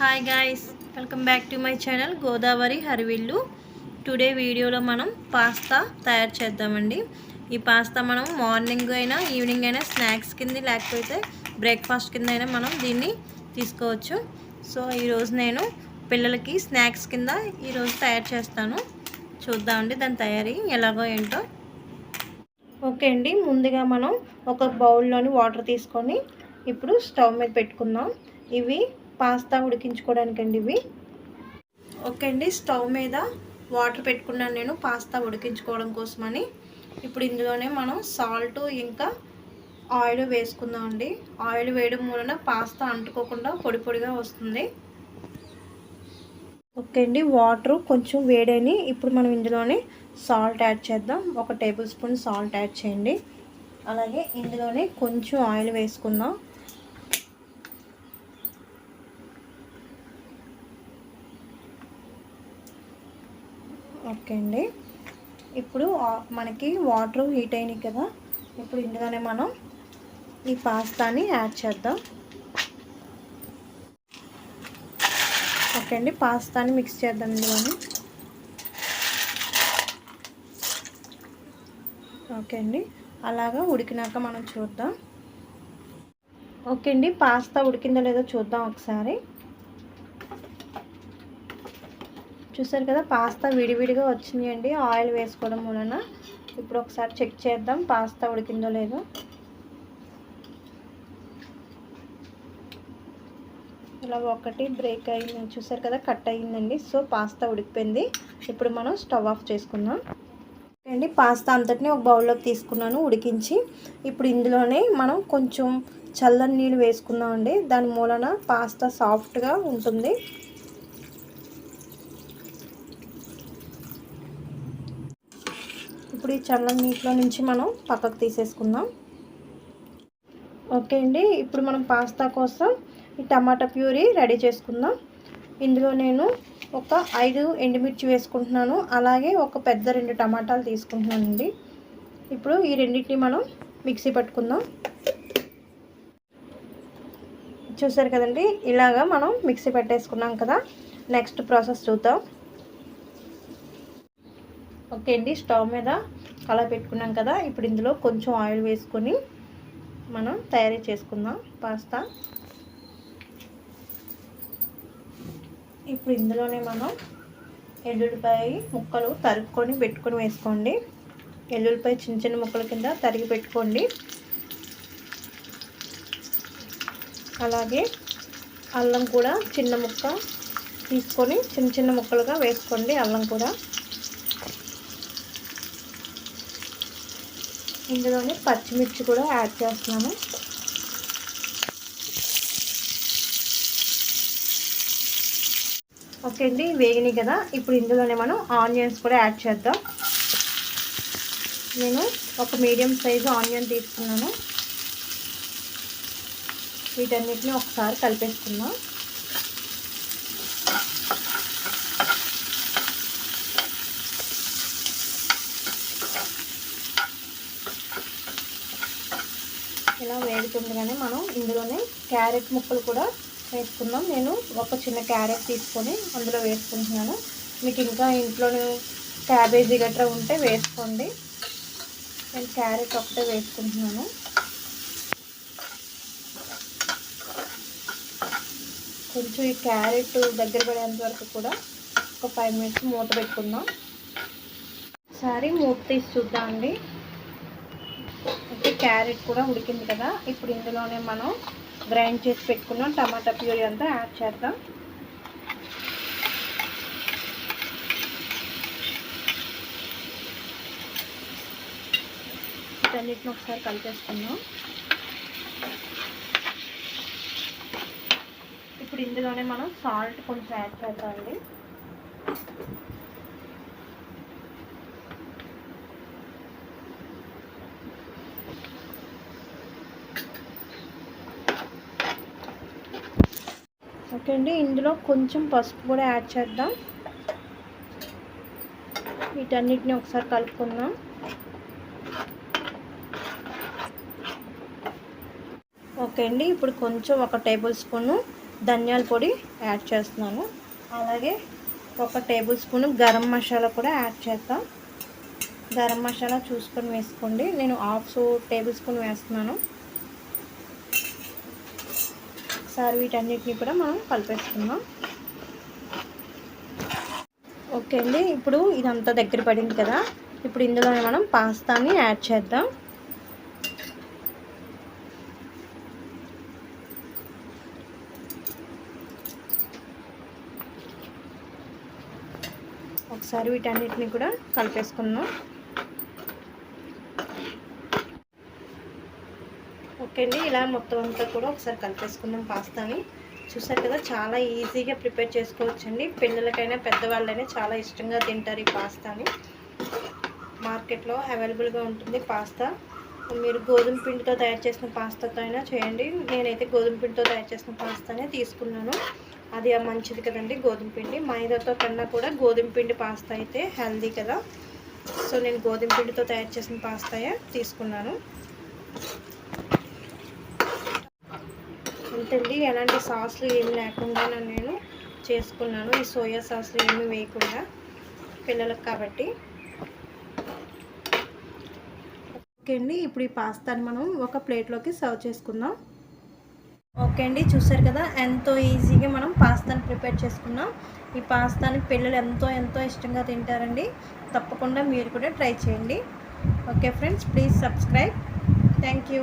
Hi guys welcome back to my channel Godavari Harivillu today వీడియోలో మనం pasta తయారు చేద్దామండి. ఈ పాస్తా మనం మార్నింగ్ అయినా ఈవినింగ్ అయినా స్నాక్స్ కింద లేకపోతే బ్రేక్ఫాస్ట్ కింద అయినా మనం దీన్ని తీసుకోవచ్చు. సో ఈరోజు నేను పిల్లలకి స్నాక్స్ కింద ఈరోజు తయారు చేస్తాను. చూద్దామండి దాని తయారీ ఎలాగో ఏంటో. ఓకే అండి ముందుగా మనం ఒక బౌల్లోని వాటర్ తీసుకొని ఇప్పుడు స్టవ్ మీద పెట్టుకుందాం. ఇవి పాస్తా ఉడికించుకోవడానికి అండి ఇవి. ఓకే అండి స్టవ్ మీద వాటర్ పెట్టుకున్నాను నేను పాస్తా ఉడికించుకోవడం కోసమని. ఇప్పుడు ఇందులోనే మనం సాల్ట్ ఇంకా ఆయిల్ వేసుకుందాం అండి. ఆయిల్ వేయడం మూలన పాస్తా అంటుకోకుండా పొడి పొడిగా వస్తుంది. ఓకే అండి వాటర్ కొంచెం వేడని ఇప్పుడు మనం ఇందులోనే సాల్ట్ యాడ్ చేద్దాం. ఒక టేబుల్ స్పూన్ సాల్ట్ యాడ్ చేయండి. అలాగే ఇందులోనే కొంచెం ఆయిల్ వేసుకుందాం. ఓకే అండి. ఇప్పుడు మనకి వాటర్ హీట్ అయినాయి కదా. ఇప్పుడు ఇందులోనే మనం ఈ పాస్తాని యాడ్ చేద్దాం. ఓకే అండి పాస్తాని మిక్స్ చేద్దాం ఇందులోని. ఓకే అండి అలాగా ఉడికినాక మనం చూద్దాం. ఓకే అండి పాస్తా ఉడికిందో లేదో చూద్దాం ఒకసారి. చూసారు కదా పాస్తా విడివిడిగా వచ్చినాయండి. ఆయిల్ వేసుకోవడం వలన ఇప్పుడు ఒకసారి చెక్ చేద్దాం పాస్తా ఉడికిందో లేదో. ఇలా ఒకటి బ్రేక్ అయింది చూసారు కదా కట్ అయ్యిందండి సో పాస్తా ఉడికిపోయింది. ఇప్పుడు మనం స్టవ్ ఆఫ్ చేసుకుందాం. అండి పాస్తా అంతటిని ఒక బౌల్లోకి తీసుకున్నాను ఉడికించి. ఇప్పుడు ఇందులోనే మనం కొంచెం చల్లని నీళ్ళు వేసుకుందామండి. దాని మూలన పాస్తా సాఫ్ట్గా ఉంటుంది. ఇప్పుడు ఈ చల్లని నీటిలో నుంచి మనం పక్కకు తీసేసుకుందాం. ఓకే అండి ఇప్పుడు మనం పాస్తా కోసం ఈ టమాటా ప్యూరీ రెడీ చేసుకుందాం. ఇందులో నేను ఒక ఐదు ఎండుమిర్చి వేసుకుంటున్నాను అలాగే ఒక పెద్ద రెండు టమాటాలు తీసుకుంటున్నానండి ఇప్పుడు ఈ రెండింటిని మనం మిక్సీ పట్టుకుందాం. చూసారు కదండి ఇలాగా మనం మిక్సీ పెట్టేసుకున్నాం కదా. నెక్స్ట్ ప్రాసెస్ చూద్దాం. ఓకే అండి స్టవ్ మీద కళ పెట్టుకున్నాం కదా ఇప్పుడు ఇందులో కొంచెం ఆయిల్ వేసుకొని మనం తయారీ చేసుకుందాం పాస్తా. ఇప్పుడు ఇందులోనే మనం ఎల్లుల్లిపాయ ముక్కలు తరుక్కొని పెట్టుకొని వేసుకోండి. ఎల్లుల్లిపాయ చిన్న చిన్న ముక్కల కింద తరిగి పెట్టుకోండి. అలాగే అల్లం కూడా చిన్న ముక్క తీసుకొని చిన్న చిన్న ముక్కలుగా వేసుకోండి అల్లం కూడా. ఇందులోనే పచ్చిమిర్చి కూడా యాడ్ చేస్తున్నాను. ఓకే అండి వేగినాయి కదా. ఇప్పుడు ఇందులోనే మనం ఆనియన్స్ కూడా యాడ్ చేద్దాం. నేను ఒక మీడియం సైజు ఆనియన్ తీసుకున్నాను. వీటన్నిటిని ఒకసారి కలిపేసుకున్నాను ఇలా వేడుతుండగానే మనం ఇందులోనే క్యారెట్ ముక్కలు కూడా వేసుకుందాం. నేను ఒక చిన్న క్యారెట్ తీసుకొని అందులో వేసుకుంటున్నాను. మీకు ఇంకా ఇంట్లోనే క్యాబేజీ గట్రా ఉంటే వేసుకోండి. నేను క్యారెట్ ఒకటే వేసుకుంటున్నాను. కొంచెం ఈ క్యారెట్ దగ్గర పడేంత వరకు కూడా ఒక ఫైవ్ మినిట్స్ మూత పెట్టుకుందాం. ఒకసారి మూత తీసి చూద్దామండి. క్యారెట్ కూడా ఉడికింది కదా. ఇప్పుడు ఇందులోనే మనం గ్రైండ్ చేసి పెట్టుకున్నాం. టమాటా ప్యూరీ అంతా యాడ్ చేద్దాం. వీటన్నిటిని ఒకసారి కలిపేసుకున్నాం ఇప్పుడు ఇందులోనే మనం సాల్ట్ కొంచెం యాడ్ చేద్దామండి. ఓకే అండి ఇందులో కొంచెం పసుపు కూడా యాడ్ చేద్దాం. వీటన్నిటిని ఒకసారి కలుపుకుందాం. ఓకే అండి ఇప్పుడు కొంచెం ఒక టేబుల్ స్పూను ధనియాల పొడి యాడ్ చేస్తున్నాను. అలాగే ఒక టేబుల్ స్పూన్ గరం మసాలా కూడా యాడ్ చేద్దాం. గరం మసాలా చూసుకొని వేసుకోండి. నేను హాఫ్ టేబుల్ స్పూన్ వేస్తున్నాను. ఒకసారి వీటన్నిటిని కూడా మనం కలిపేసుకుందాం. ఓకే అండి ఇప్పుడు ఇదంతా దగ్గర పడింది కదా ఇప్పుడు ఇందులోనే మనం పాస్తాని యాడ్ చేద్దాం. ఒకసారి వీటన్నిటిని కూడా కలిపేసుకుందాం. ఓకే అండి ఇలా మొత్తం అంతా కూడా ఒకసారి కలిపేసుకుందాం పాస్తాని. చూసారు కదా చాలా ఈజీగా ప్రిపేర్ చేసుకోవచ్చండి. పిల్లలకైనా పెద్దవాళ్ళైనా చాలా ఇష్టంగా తింటారు ఈ పాస్తాని. మార్కెట్లో అవైలబుల్గా ఉంటుంది పాస్తా. మీరు గోధుమ పిండితో తయారు చేసిన పాస్తాతో అయినా చేయండి. నేనైతే గోధుమ పిండితో తయారు చేసిన పాస్తానే తీసుకున్నాను. అది మంచిది కదండి గోధుమ పిండి. మైదాతో కన్నా కూడా గోధుమ పిండి పాస్తా అయితే హెల్దీ కదా. సో నేను గోధుమ పిండితో తయారు చేసిన పాస్తాయే తీసుకున్నాను. అండి ఎలాంటి సాస్లు ఏమి లేకుండా నేను చేసుకున్నాను. ఈ సోయా సాస్లు ఏమి వేయకుండా పిల్లలకు కాబట్టి. ఓకే అండి ఇప్పుడు ఈ పాస్తాని మనం ఒక ప్లేట్లోకి సర్వ్ చేసుకుందాం. ఓకే అండి చూసారు కదా ఎంతో ఈజీగా మనం పాస్తాని ప్రిపేర్ చేసుకున్నాం. ఈ పాస్తాని పిల్లలు ఎంతో ఎంతో ఇష్టంగా తింటారండి. తప్పకుండా మీరు కూడా ట్రై చేయండి. Okay friends please subscribe. Thank you.